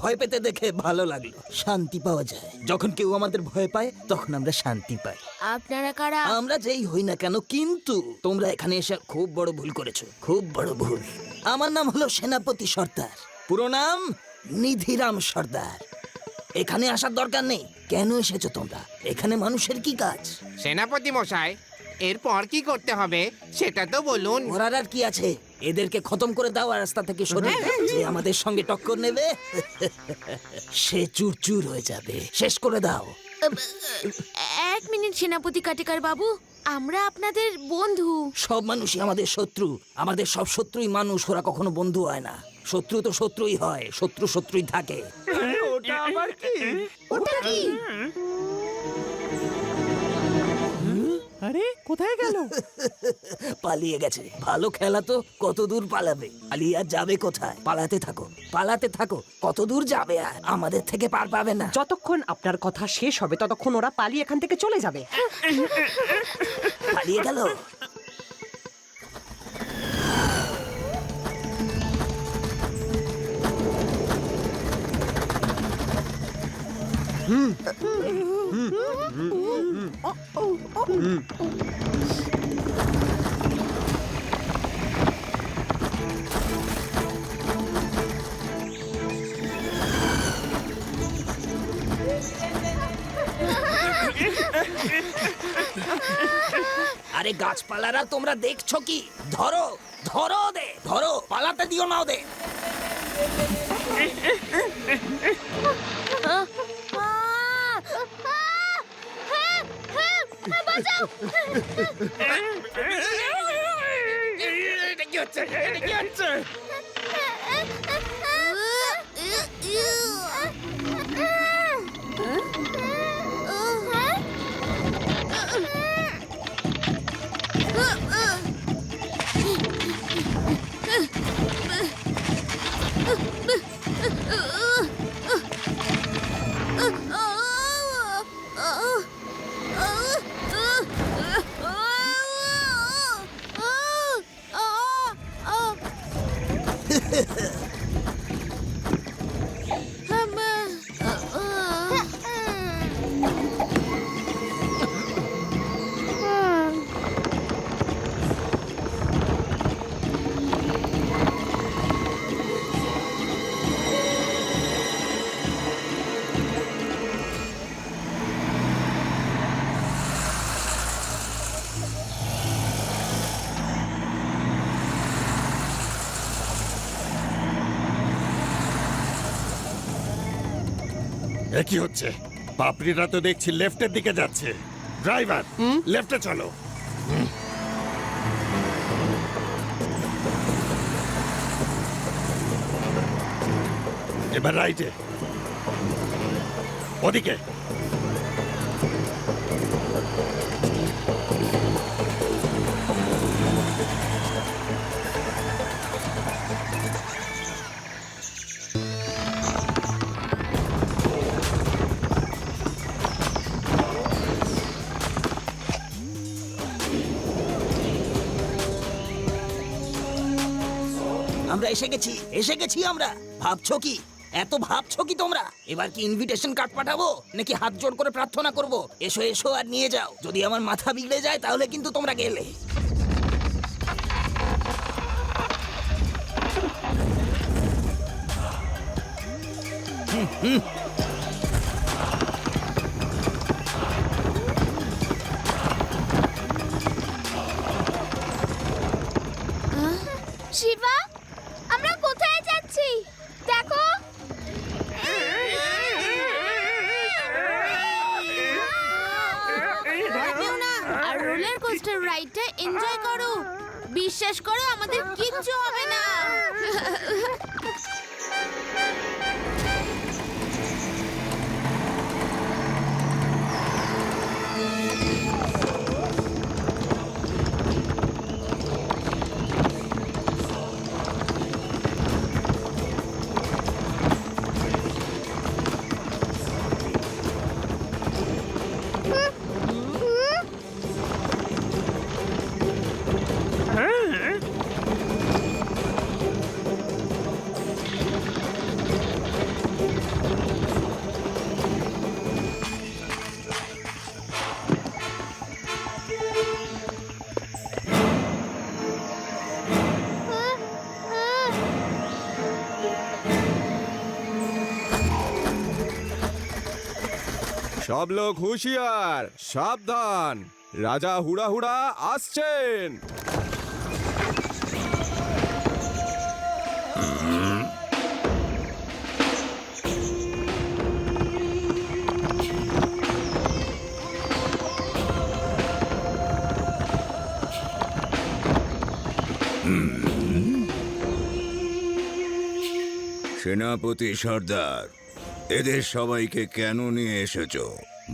ভয় পেতে দেখে ভালো লাগল। শান্তি পাওয়া যায়। যখন কেউ আমাদের ভয় পায় তখন আমরা শান্তি পাই। আপনারা কারা? আমরা যেই হই না কেন কিন্তু তোমরা এখানে এসে খুব বড় ভুল করেছ খুব বড় ভুল। আমার নাম হলো সেনাপতি সর্দার। পুরো নাম নিধিরাম সর্দার। এখানে আসার দরকার নেই। কেন এসেছ তোমরা? এখানে মানুষের কি কাজ? সেনাপতি মশাই এরপর কি করতে হবে সেটা তো বলুন। করার আর কি আছে? এদেরকে খতম করে দাও আর রাস্তা থেকে সরে যে আমাদের সঙ্গে টক্কর নেবে। সে চুরচুর হয়ে যাবে। শেষ করে দাও। এক মিনিট সেনাপতি কাটিকার বাবু আমরা আপনাদের বন্ধু। সব মানুষই আমাদের শত্রু। আমাদের সব শত্রুই মানুষ ওরা কখনো বন্ধু হয় না। শত্রু তো শত্রুই হয় শত্রু শত্রুই থাকে। ওটা আবার কি? ওটা কি? আরে কোথায় গেল? পালিয়ে গেছে। ভালো খেলা তো কত দূর পালাবে? পালিয়ে আর যাবে কোথায়? পালাতে থাকো পালাতে থাকো। কত দূর যাবে আর? আমাদের থেকে পার পাবে না। যতক্ষণ আপনার কথা শেষ হবে ততক্ষণ ওরা পালিয়ে এখান থেকে চলে যাবে। পালিয়ে গেল? আরে গাছপালারা তোমরা দেখছ কি? ধরো ধরো দে ধরো পালাতে দিও না ওদের। Lazım. götür, götür. Uh-uh. এ কি হচ্ছে? পাপড়িরা তো দেখছি লেফটের দিকে যাচ্ছে। ড্রাইভার লেফটে চলো। এবার রাইটে। ওদিকে। আমরা এসে গেছি এসে গেছি আমরা। ভাবছ কি? এত ভাবছ কি তোমরা? এবার কি ইনভিটেশন কার্ড পাঠাবো? নাকি হাত জোড় করে প্রার্থনা করব? এসো এসো আর নিয়ে যাও। যদি আমার মাথা বিগড়ে যায়, তাহলে কিন্তু তোমরা গেলে। শিবা? বিশ্বাস করো আমাদের কিচ্ছু হবে না। সব লোক হুঁশিয়ার সাবধান। রাজা হুড়া হুড়া আসছেন। সেনাপতি সর্দার এদের সবাইকে কেন নিয়ে এসেছ?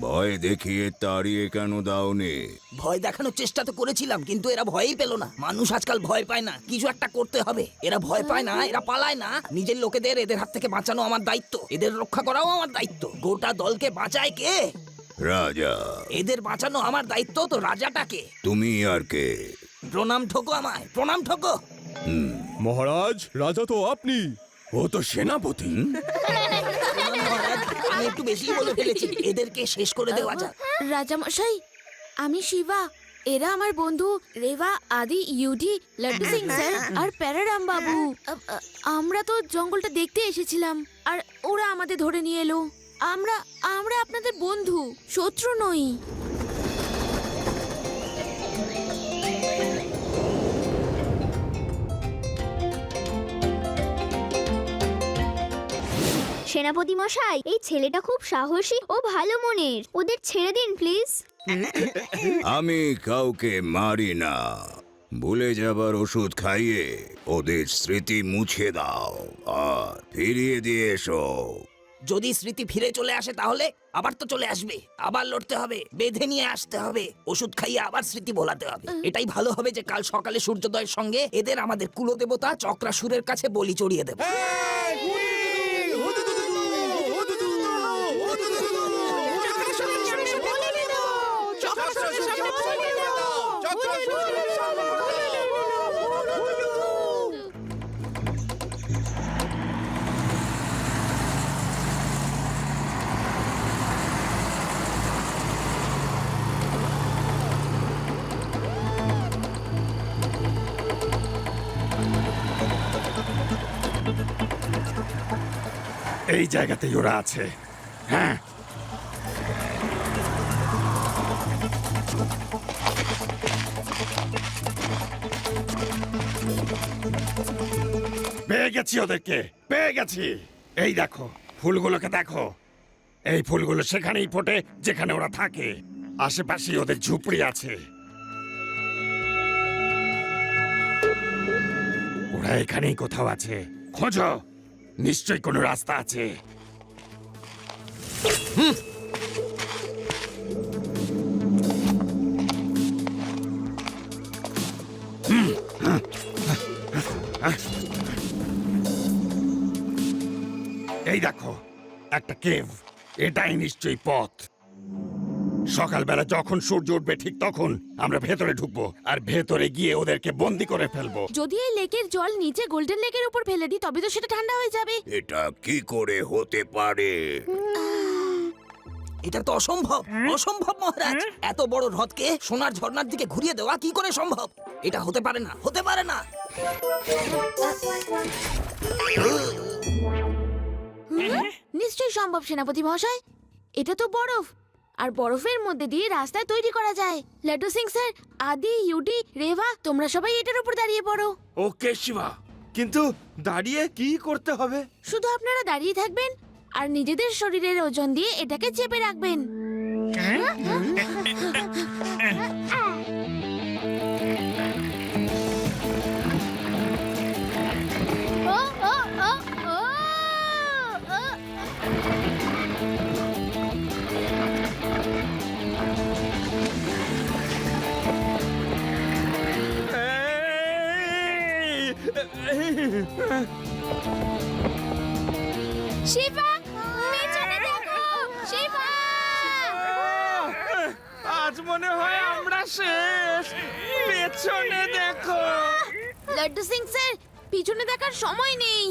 ভয় দেখিয়ে তাড়িয়ে কেন দাওনি? ভয় দেখানোর চেষ্টা তো করেছিলাম কিন্তু এরা ভয়ই পেল না। মানুষ আজকাল ভয় পায় না কিছু একটা করতে হবে। এরা ভয় পায় না এরা পালায় না। নিজের লোকেদের এদের হাত থেকে বাঁচানো আমার দায়িত্ব। এদের রক্ষা করাও আমার দায়িত্ব। গোটা দলকে বাঁচায় কে? রাজা। এদের বাঁচানো আমার দায়িত্ব তো রাজাটাকে। তুমি আর কে? প্রণাম ঠোকো আমায় প্রণাম ঠোকো। মহারাজ রাজা তো আপনি। ও তো সেনাপতি। আমি একটু বেশি বলে ফেলেছি। এদেরকে শেষ করে দেওয়া যাক। রাজামশাই আমি শিবা। এরা আমার বন্ধু রেভা আদি ইউডি লাড্ডু সিং স্যার আর প্যারারাম বাবু। আমরা তো জঙ্গলটা দেখতে এসেছিলাম আর ওরা আমাদের ধরে নিয়ে এলো। আমরা আমরা আপনাদের বন্ধু শত্রু নই। সেনাপতি মশাই এই ছেলেটা খুব সাহসী ও ভালো মনের। ওদের ছেড়ে দিন প্লিজ। আমি কাউকে মারি না। ভুলে যাবার ওষুধ খাইয়ে ওদের স্মৃতি মুছে দাও আর ফিরিয়ে দিয়ে এসো। যদি স্মৃতি ফিরে চলে আসে তাহলে আবার তো চলে আসবে। আবার লড়তে হবে বেঁধে নিয়ে আসতে হবে ওষুধ খাইয়ে আবার স্মৃতি ভোলাতে হবে। এটাই ভালো হবে যে কাল সকালে সূর্যোদয়ের সঙ্গে এদের আমাদের কুলদেবতা চক্রাসুরের কাছে বলি চড়িয়ে দেবে। এই জায়গাতেই ওরা আছে। হ্যাঁ। পেয়ে গেছি ওদেরকে, পেয়ে গেছি। এই দেখো, ফুলগুলোকে দেখো। এই ফুলগুলো সেখানেই ফোটে, যেখানে ওরা থাকে। আশেপাশে ওদের ঝুপড়ি আছে। ওরা এখানেই কোথাও আছে। খোঁজো। নিশ্চয়ই কোনো রাস্তা আছে। এই দেখো একটা কেভ। এটাই নিশ্চয়ই পথ। সকালবেলা যখন সূর্য উঠবে ঠিক তখন আমরা ভেতরে ঢুকবো আর ভেতরে গিয়ে ওদেরকে বন্দি করে ফেলব। যদি এই লেকের জল নিচে গোল্ডেন লেকের উপর ফেলে দিই তবে তো সেটা ঠান্ডা হয়ে যাবে। এটা কি করে হতে পারে? এটা তো অসম্ভব। অসম্ভব মহারাজ। এত বড় হ্রদকে সোনার ঝর্ণার দিকে ঘুরিয়ে দেওয়া কি করে সম্ভব? এটা হতে পারে না হতে পারে না। নিশ্চয়ই সম্ভব সেনাপতি মহাশয়। এটা তো বরফ। আর বরফের মধ্যে দিয়ে রাস্তা তৈরি করা যায়। লাড্ডু সিং স্যার আদি ইউডি রেভা তোমরা সবাই এটার উপর দাঁড়িয়ে পড়ো। ওকে শিবা। কিন্তু দাঁড়িয়ে কি করতে হবে? শুধু আপনারা দাঁড়িয়ে থাকবেন আর নিজেদের শরীরের ওজন দিয়ে এটাকে চেপে রাখবেন। লাড্ডু সিং স্যার পিছনে দেখার সময় নেই।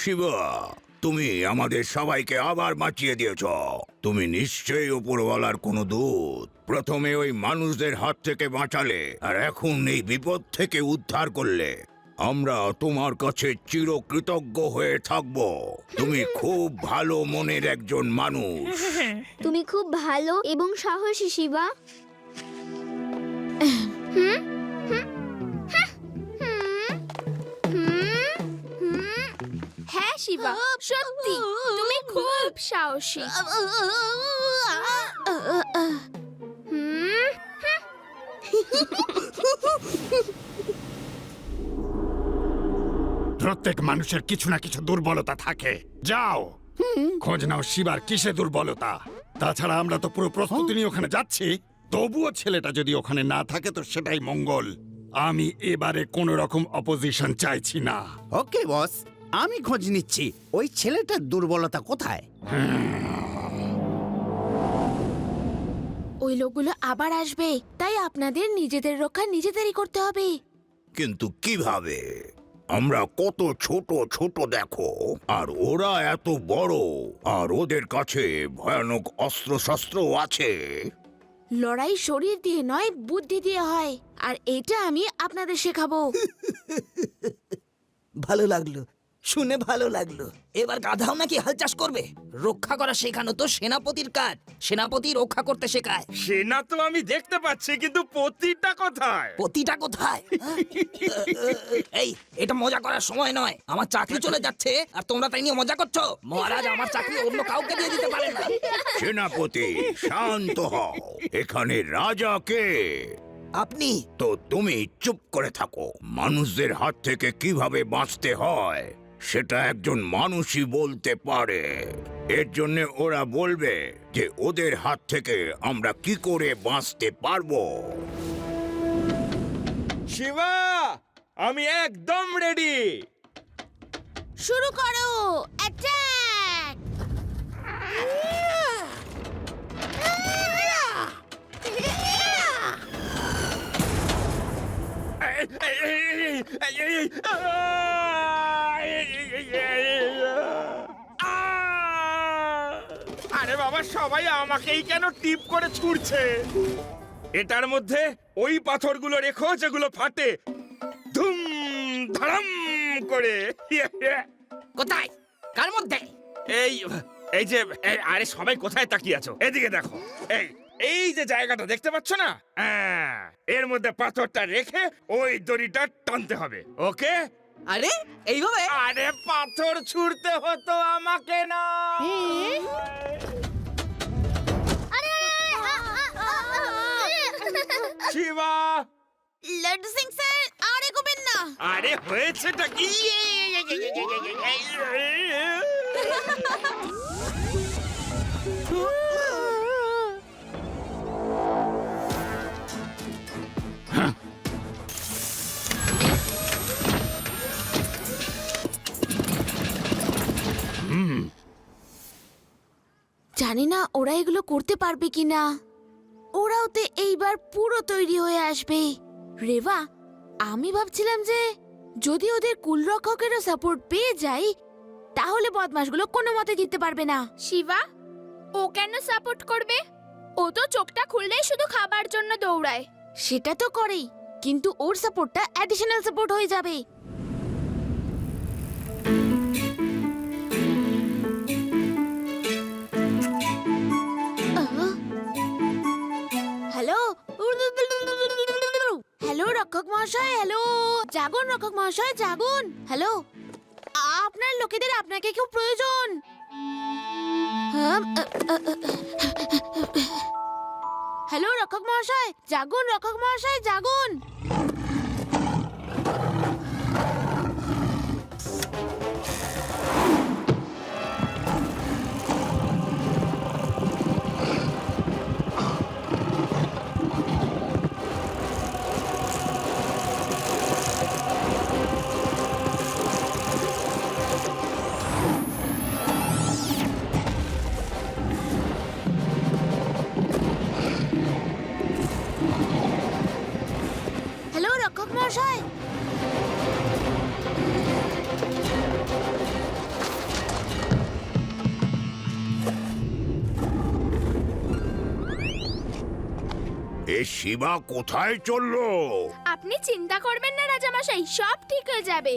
শিবা তুমি আমাদের সবাইকে আবার বাঁচিয়ে দিয়েছ। তুমি নিশ্চয়ই উপরওয়ালার কোনো দূত। প্রথমে ওই মানুষদের হাত থেকে বাঁচালে আর এখন এই বিপদ থেকে উদ্ধার করলে। আমরা তোমার কাছে চিরকৃতজ্ঞ হয়ে থাকব। তুমি খুব ভালো মনের একজন মানুষ। তুমি খুব ভালো এবং সাহসী শিবা। হুম? শিবা সত্যি তুমি খুব সাহসী। প্রত্যেক মানুষের কিছু না কিছু দুর্বলতা থাকে। যাও খোঁজ নাও শিবার কিসে দুর্বলতা। তাছাড়া আমরা তো পুরো প্রস্তুতি নিয়ে ওখানে যাচ্ছি। তবুও ছেলেটা যদি ওখানে না থাকে তো সেটাই মঙ্গল। আমি এবারে কোন রকম অপোজিশন চাইছি না। ওকে বস আমি খোঁজ নিচ্ছি। ওই ছেলেটার দুর্বলতা কোথায়? ওই লোকগুলো আবার আসবে। তাই আপনাদের নিজেদের রক্ষা নিজেদেরই করতে হবে। কিন্তু কীভাবে? আমরা কত ছোট ছোট দেখো। আর ওরা এত বড়। আর ওদের কাছে ভয়ানক অস্ত্রশস্ত্র আছে। লড়াই শরীর দিয়ে নয় বুদ্ধি দিয়ে হয়। আর এটা আমি আপনাদের শেখাবো। ভালো লাগল। শুনে ভালো লাগল। এবার গাধাও নাকি হাল চাষ করবে? রক্ষা করা শেখানো তো সেনাপতির কাজ। সেনাপতি রক্ষা করতে শেখায়। সেনা তো আমি দেখতে পাচ্ছি কিন্তু পতিটা কোথায়? পতিটা কোথায়? এই এটা মজা করার সময় নয়। আমার চাকরি চলে যাচ্ছে আর তোমরা তাই নিয়ে মজা করছ? মহারাজ আমার চাকরি অন্য কাউকে দিয়ে দিতে পারেন না। সেনাপতি শান্ত হও। এখানে রাজা কে? আপনি? তো তুমি চুপ করে থাকো। মানুষদের হাত থেকে কীভাবে বাঁচতে হয়? সেটা একজন মানুষই বলতে পারে এর জন্য ওরা বলবে যে ওদের হাত থেকে আমরা কি করে বাঁচতে পারব শিবা আমি একদম রেডি শুরু করো অ্যাটাক আরে বাবা সবাই আমাকেই কেন টিপ করে ছুড়ছে? এটার মধ্যে ওই পাথরগুলো রেখো যেগুলো ফাটে। ধুম ধারাম করে। কোথায়? কার মধ্যে? এই এই যে আরে সবাই কোথায় তাকিয়ে আছো? এদিকে দেখো। এই এই যে জায়গাটা দেখতে পাচ্ছ না? হ্যাঁ, এর মধ্যে পাথরটা রেখে ওই দড়িটা টানতে হবে। ওকে? আরে এইভাবে? আরে পাথর ছুঁড়তে হতো আমাকে না। শিবা। লাড্ডু সিং স্যার আর এগোবেন না। আরে হয়েছেটা কি? জানি না ওরা এগুলো করতে পারবে কিনা। ওরাও তো এইবার পুরো তৈরি হয়ে আসবে। রেবা আমি ভাবছিলাম যে যদি ওদের কুলরক্ষকেরও সাপোর্ট পেয়ে যাই তাহলে বদমাশগুলো কোনো মতে জিততে পারবে না। শিবা ও কেন সাপোর্ট করবে? ও তো চোখটা খুললেই শুধু খাবার জন্য দৌড়ায়। সেটা তো করেই কিন্তু ওর সাপোর্টটা অ্যাডিশনাল সাপোর্ট হয়ে যাবে। হ্যালো রক্ষক মহাশয় হ্যালো। জাগুন রক্ষক মহাশয় জাগুন। হ্যালো। আপনার লোকেদের আপনাকে খুব প্রয়োজন। আ, হ্যালো রক্ষক মহাশয় জাগুন রক্ষক মহাশয় জাগুন। শিবা কোথায় চলল? আপনি চিন্তা করবেন না রাজামশাই সব ঠিক হয়ে যাবে।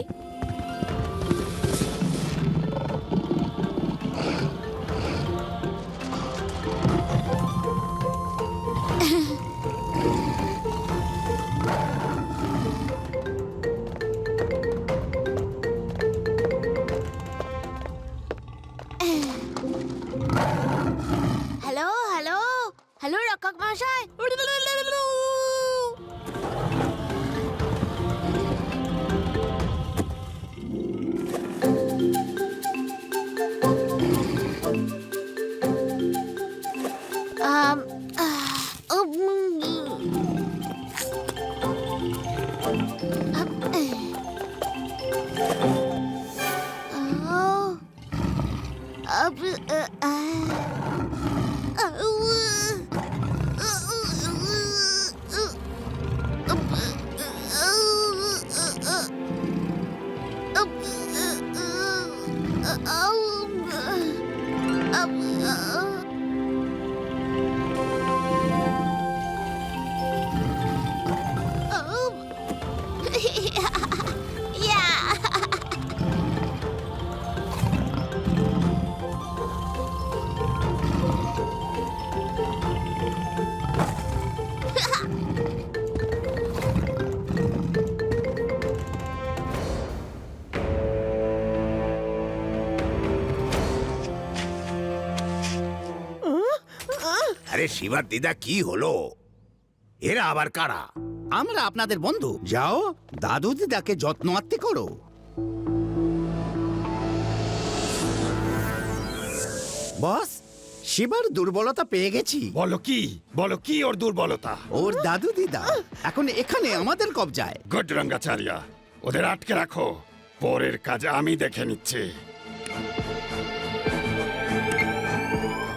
শিবার দিদা কি হলো? এরা আবার কারা? আমরা আপনাদের বন্ধু। যাও দাদু দিদাকে যত্ন আত্মি করো। বস শিবার দুর্বলতা পেয়ে গেছি। বলো কি বলো কি ওর দুর্বলতা? ওর দাদু দিদা এখন এখানে আমাদের কবজায়। গুড রঙ্গাচার্য ওদের আটকে রাখো। পরের কাজ আমি দেখে নিচ্ছি।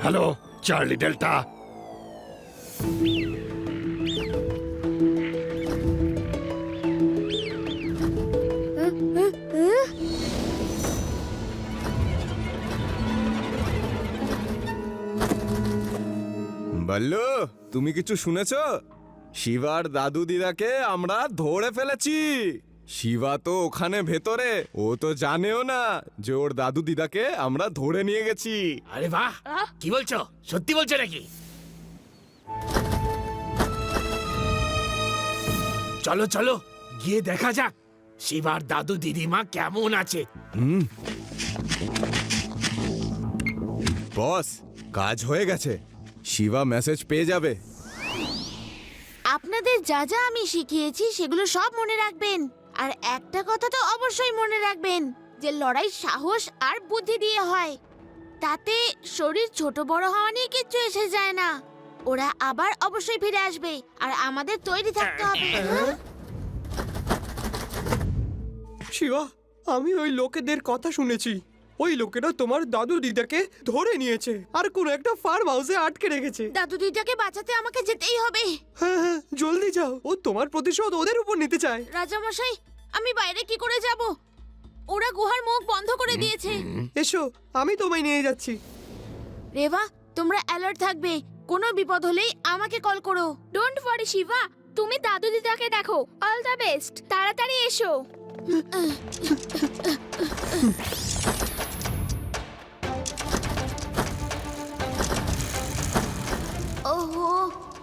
হ্যালো চার্লি ডেল্টা বল্লু তুমি কিছু শুনেছ? শিবার দাদু দিদাকে আমরা ধরে ফেলেছি। শিবা তো ওখানে ভেতরে ও তো জানেও না যে ওর দাদু দিদাকে আমরা ধরে নিয়ে গেছি। আরে বাহ কি বলছো? সত্যি বলছো নাকি? চলো চলো গিয়ে দেখা যাক। শিবার দাদু দিদিমা কেমন আছে? বস কাজ হয়ে গেছে। শিবা মেসেজ পেয়ে যাবে। আপনাদের যা যা আমি শিখিয়েছি সেগুলো সব মনে রাখবেন। আর একটা কথা তো অবশ্যই মনে রাখবেন যে লড়াই সাহস আর বুদ্ধি দিয়ে হয়। তাতে শরীর ছোট বড় হওয়া নিয়ে কিচ্ছু এসে যায় না। ওরা আবার অবশ্যই ফিরে আসবে আর আমাদের তৈরি থাকতে হবে। হ্যাঁ? শিবা আমি ওই লোকেদের কথা শুনেছি। ওই লোকেরা তোমার দাদু দিদাকে ধরে নিয়েছে আর কোনো একটা ফার্ম হাউসে আটকে রেখেছে। দাদু দিদাকে বাঁচাতে আমাকে যেতেই হবে। হ্যাঁ হ্যাঁ জলদি যাও। ও তোমার প্রতিশোধ ওদের উপর নিতে চায়। রাজামশাই আমি বাইরে কি করে যাব? ওরা গুহার মুখ বন্ধ করে দিয়েছে। এসো আমি তোমায় নিয়ে যাচ্ছি। রেভা তোমরা অ্যালার্ট থাকবে। কোনো বিপদ হলেই আমাকে কল করো। Don't worry Shiva. তুমি দাদু দিদাকে দেখো। অল দ্য বেস্ট তাড়াতাড়ি এসো। ওহো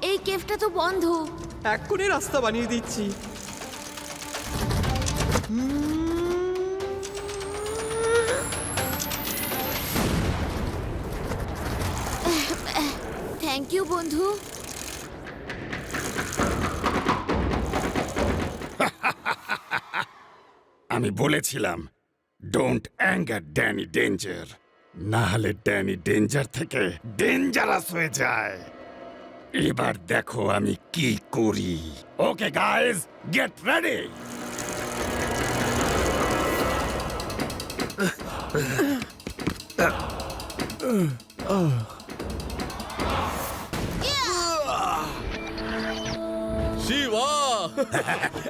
এই কেফটা তো বন্ধ। এক্ষুনি রাস্তা বানিয়ে দিচ্ছি। থ্যাংক ইউ বন্ধু। আমি বলেছিলাম ডোন্ট অ্যাঙ্গার ড্যানি ডেঞ্জার না হলে ড্যানি ডেঞ্জার থেকে ডেঞ্জারাস হয়ে যায়। এবার দেখো আমি কি করি। ওকে গাইজ গেট রেডি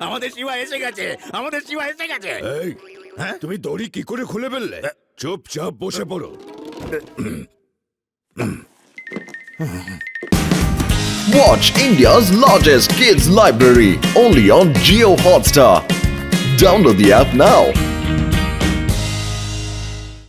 আমাদের শিবা এসে গেছে আমাদের শিবা এসে গেছে এই হ্যাঁ তুমি দড়ি কি করে খুলে ফেললে চুপচাপ বসে পড়ো Watch India's largest kids library only on jio Hotstar. Download the app now